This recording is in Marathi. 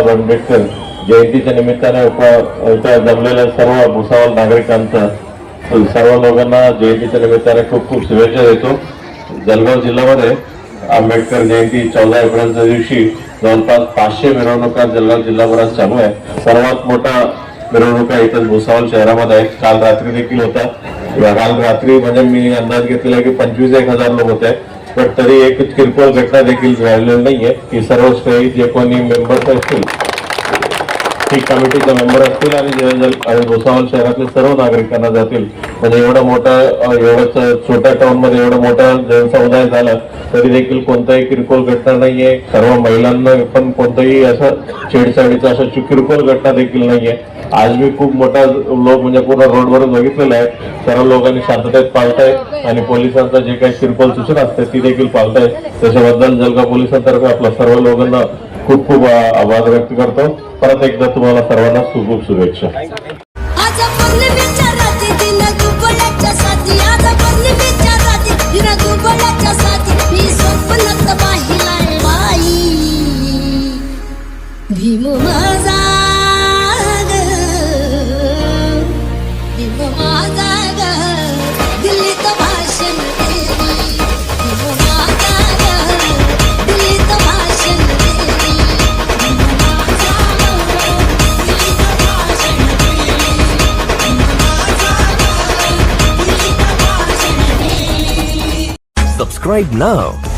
आंबेडकर जयंतीच्या निमित्ताने इथं जमलेल्या सर्व भुसावळ नागरिकांचा सर्व लोकांना जयंतीच्या निमित्ताने खूप खूप शुभेच्छा देतो. जळगाव जिल्ह्यामध्ये आंबेडकर जयंती चौदा एप्रिलच्या दिवशी जवळपास पाचशे मिरवणुका जळगाव जिल्हाभरात चालू आहे. सर्वात मोठा मिरवणुका इथं भुसावळ शहरामध्ये आहे काल रात्री देखील होता. काल रात्री म्हणजे मी अंदाज घेतलेला की पंचवीस एक हजार लोक होते. पण तरी एक किरकोळ घटना देखील झालेली नाहीये. की सर्व काही जे कोणी मेंबर्स असतील ही कमिटीचे मेंबर असतील आणि आणि भुसावळ शहरातले सर्व नागरिकांना जातील. म्हणजे एवढं मोठं एवढं छोट्या टाउनमध्ये एवढं मोठा जनसमुदाय झाला तरी देखील कोणताही किरकोळ घटना नाहीये. सर्व महिलांना पण कोणताही असं छेडछाडीचा असं किरकोळ घटना देखील नाहीये. आज मी खूप मोठा लोक म्हणजे पूर्ण रोडवर बघितलेला आहे. सर्व लोकांनी शांततेत पाळताय आणि पोलिसांचा जे काही किरकोळ सूचना असते ती देखील पाळताय त्याच्याबद्दल जलगा पोलिसांतर्फे आपल्या सर्व लोकांना खूप खूप आभार व्यक्त करतो. परत एकदा तुम्हाला सर्वांना खूप खूप शुभेच्छा. Subscribe now